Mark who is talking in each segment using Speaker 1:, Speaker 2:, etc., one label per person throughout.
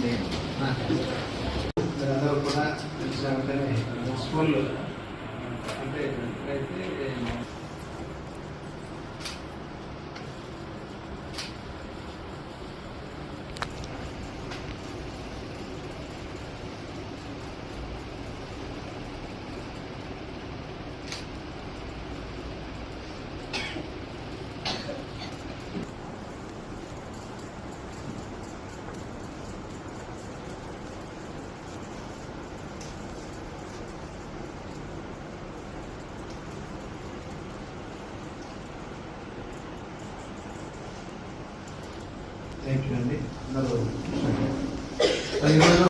Speaker 1: ఉంది అందరూ కూడా స్కూల్ అంటే ఎప్పుడైతే
Speaker 2: థ్యాంక్ యూ అండి అందరూ ఈరోజు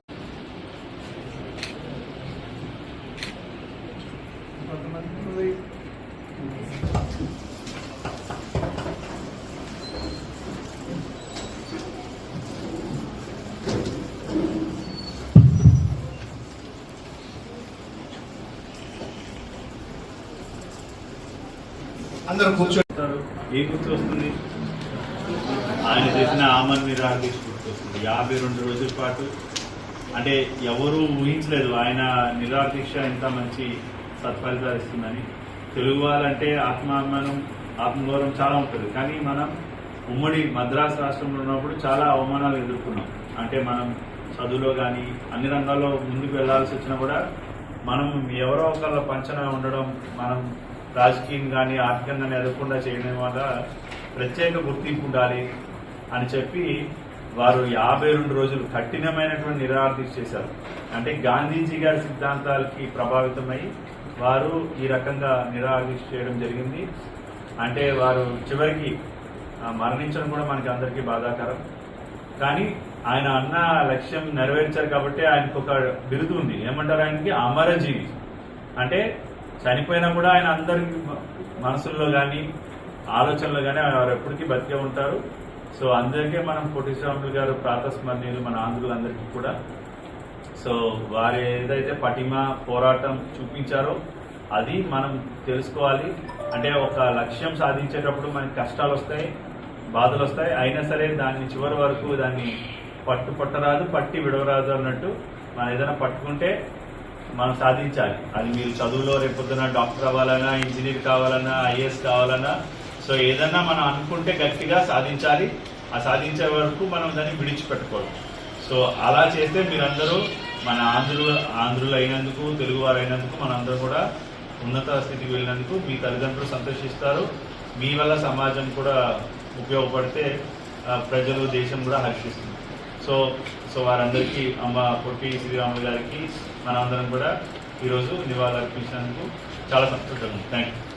Speaker 2: అందరూ కూర్చో
Speaker 3: చెప్తారు ఏ గుర్తు వస్తుంది? ఆయన చేసిన ఆమన్ నిరాహార గుర్తొస్తుంది యాభై రెండు రోజుల పాటు అంటే ఎవరూ ఊహించలేదు ఆయన నిరాదీక్ష ఇంత మంచి సత్ఫలితాలు ఇస్తుందని. తెలుగు వాళ్ళంటే ఆత్మాభిమానం ఆత్మగౌరవం చాలా ఉంటుంది. కానీ మనం ఉమ్మడి మద్రాసు రాష్ట్రంలో ఉన్నప్పుడు చాలా అవమానాలు ఎదుర్కొన్నాం. అంటే మనం చదువులో కానీ అన్ని రంగాల్లో ముందుకు వెళ్ళాల్సి వచ్చినా కూడా మనం ఎవరో ఒకళ్ళ పంచన ఉండడం మనం రాజకీయం కానీ ఆర్థికంగా ఎదగకుండా చేయడం వల్ల ప్రత్యేక గుర్తింపు ఉండాలి అని చెప్పి వారు యాభై రెండు రోజులు కఠినమైనటువంటి నిరాదీక్ష చేశారు. అంటే గాంధీజీ గారి సిద్ధాంతాలకి ప్రభావితమై వారు ఈ రకంగా నిరాదీక్ష చేయడం జరిగింది. అంటే వారు చివరికి మరణించడం కూడా మనకి అందరికీ బాధాకరం. కానీ ఆయన అన్న లక్ష్యం నెరవేర్చారు కాబట్టి ఆయనకు ఒక బిరుదు ఉంది. ఏమంటారు ఆయనకి? అమరజీవి. అంటే చనిపోయినా కూడా ఆయన అందరి మనసుల్లో కానీ ఆలోచనలో కానీ వారు ఎప్పటికీ బతికే ఉంటారు. సో అందరికీ మనం పొట్టి గారు ప్రాతస్మరణీయులు మన ఆంధ్రులందరికీ కూడా. సో వారు ఏదైతే పటిమ పోరాటం చూపించారో అది మనం తెలుసుకోవాలి. అంటే ఒక లక్ష్యం సాధించేటప్పుడు మనకి కష్టాలు వస్తాయి బాధలు వస్తాయి. అయినా సరే దాన్ని చివరి వరకు దాన్ని పట్టు పట్టరాదు పట్టి విడవరాదు అన్నట్టు మనం ఏదైనా పట్టుకుంటే మనం సాధించాలి. అది మీరు చదువులో రేపొద్దున డాక్టర్ అవ్వాలన్నా ఇంజనీర్ కావాలన్నా ఐఏఎస్ కావాలన్నా సో ఏదన్నా మనం అనుకుంటే గట్టిగా సాధించాలి. ఆ సాధించే వరకు మనం దాన్ని విడిచిపెట్టుకోవాలి. సో అలా చేస్తే మీరందరూ మన ఆంధ్రులు ఆంధ్రులు అయినందుకు తెలుగు వారు అయినందుకు మనందరూ కూడా ఉన్నత స్థితికి వెళ్ళినందుకు మీ తల్లిదండ్రులు సంతోషిస్తారు. మీ వల్ల సమాజం కూడా ఉపయోగపడితే ప్రజలు దేశం కూడా హర్షిస్తుంది. సో సో వారందరికీ అమ్మ పొట్టి శ్రీరాములు గారికి మనందరం కూడా ఈరోజు నివాళులు అర్పించినందుకు చాలా సంతోషంగా థ్యాంక్ యూ